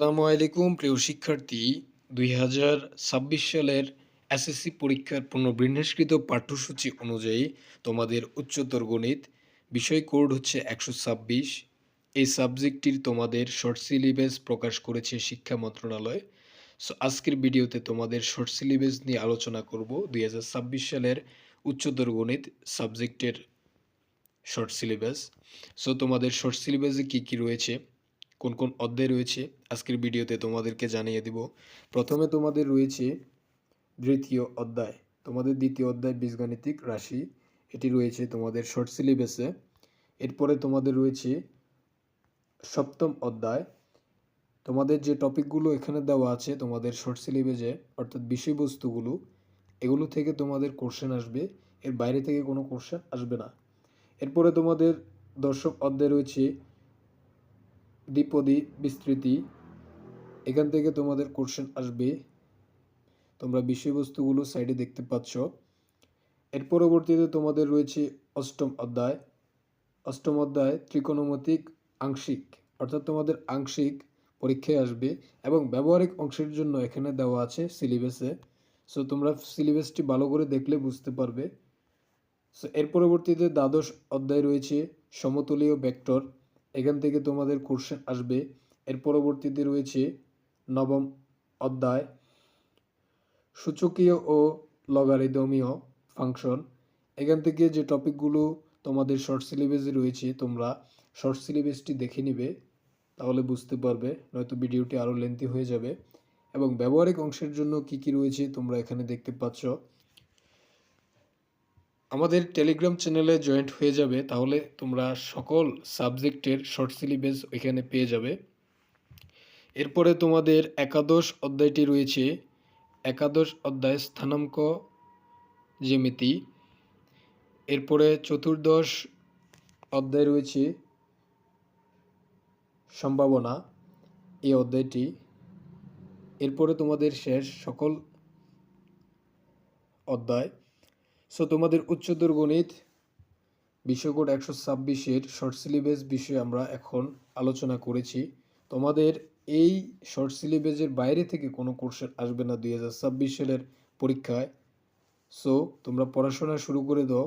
আসসালামু আলাইকুম, প্রিয় শিক্ষার্থী। দুই হাজার ছাব্বিশ সালের এসএসসি পরীক্ষার পুনর্বিন্যাসকৃত পাঠ্যসূচি অনুযায়ী তোমাদের উচ্চতর গণিত, বিষয় কোড হচ্ছে একশো ছাব্বিশ। এই সাবজেক্টটির তোমাদের শর্ট সিলেবাস প্রকাশ করেছে শিক্ষা মন্ত্রণালয়। সো আজকের ভিডিওতে তোমাদের শর্ট সিলেবাস নিয়ে আলোচনা করব দুই হাজার ছাব্বিশ সালের উচ্চতর গণিত সাবজেক্টের শর্ট সিলেবাস। সো তোমাদের শর্ট সিলেবাসে কী কী রয়েছে? কোন কোন অধ্যায় রয়েছে আজকের ভিডিওতে তোমাদেরকে জানিয়ে দিব। প্রথমে তোমাদের রয়েছে দ্বিতীয় অধ্যায়। তোমাদের দ্বিতীয় অধ্যায় বীজগাণিতিক রাশি, এটি রয়েছে তোমাদের শর্ট সিলেবাসে এরপরে তোমাদের রয়েছে সপ্তম অধ্যায়। তোমাদের যে টপিকগুলো এখানে দেওয়া আছে তোমাদের শর্ট সিলেবাসে অর্থাৎ বিষয়বস্তুগুলো, এগুলো থেকে তোমাদের কোশ্চেন আসবে। এর বাইরে থেকে কোনো কোশ্চেন আসবে না। এরপরে তোমাদের দর্শক অধ্যায় রয়েছে দ্বিপদী বিস্তৃতি, এখান থেকে তোমাদের কোশ্চেন আসবে। তোমরা বিষয়বস্তুগুলো সাইডে দেখতে পাচ্ছ। এর পরবর্তীতে তোমাদের রয়েছে অষ্টম অধ্যায়। অষ্টম অধ্যায় ত্রিকোণমিতিক আংশিক, অর্থাৎ তোমাদের আংশিক পরীক্ষায় আসবে এবং ব্যবহারিক অংশের জন্য এখানে দেওয়া আছে সিলেবাসে সো তোমরা সিলেবাসটি ভালো করে দেখলে বুঝতে পারবে। সো এর পরবর্তীতে দ্বাদশ অধ্যায় রয়েছে সমতলীয় ভেক্টর। এখান থেকে তোমাদের কোশ্চেন আসবে। এর পরবর্তীতে রয়েছে নবম অধ্যায়। সূচকীয় ও লগারিদমীয় ফাংশন এখান থেকে যে টপিকগুলো তোমাদের শর্ট সিলেবাসে রয়েছে, তোমরা শর্ট সিলেবাসটি দেখে নিবে, তাহলে বুঝতে পারবে, নয়তো ভিডিওটি আরও লেন্থি হয়ে যাবে। এবং ব্যবহারিক অংশের জন্য কি কি রয়েছে তোমরা এখানে দেখতে পাচ্ছ। আমাদের টেলিগ্রাম চ্যানেলে জয়েন্ট হয়ে যাবে, তাহলে তোমরা সকল সাবজেক্টের শর্ট সিলেবাস ওইখানে পেয়ে যাবে। এরপরে তোমাদের একাদশ অধ্যায়টি রয়েছে। একাদশ অধ্যায় স্থানাঙ্ক জ্যামিতি। এরপরে চতুর্দশ অধ্যায় রয়েছে সম্ভাবনা, এই অধ্যায়টি। এরপরে তোমাদের শেষ সকল অধ্যায়। সো তোমাদের উচ্চতর গণিত বিশ্বকোড একশো ছাব্বিশের শর্ট সিলেবাস বিষয়ে আমরা এখন আলোচনা করেছি। তোমাদের এই শর্ট সিলেবাসের বাইরে থেকে কোনো কোর্সের আসবে না দুই হাজার ছাব্বিশ সালের পরীক্ষায়। সো তোমরা পড়াশোনা শুরু করে দাও।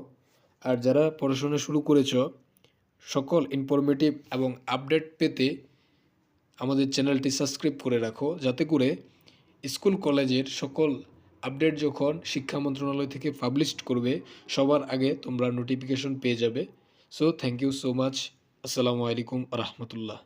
আর যারা পড়াশোনা শুরু করেছ, সকল ইনফরমেটিভ এবং আপডেট পেতে আমাদের চ্যানেলটি সাবস্ক্রাইব করে রাখো। যাতে করে স্কুল কলেজের সকল আপডেট যখন শিক্ষা মন্ত্রণালয় থেকে পাবলিশড করবে, সবার আগে তোমরা নোটিফিকেশন পেয়ে যাবে। So thank you so much আসসালামু আলাইকুম রহমতুল্লাহ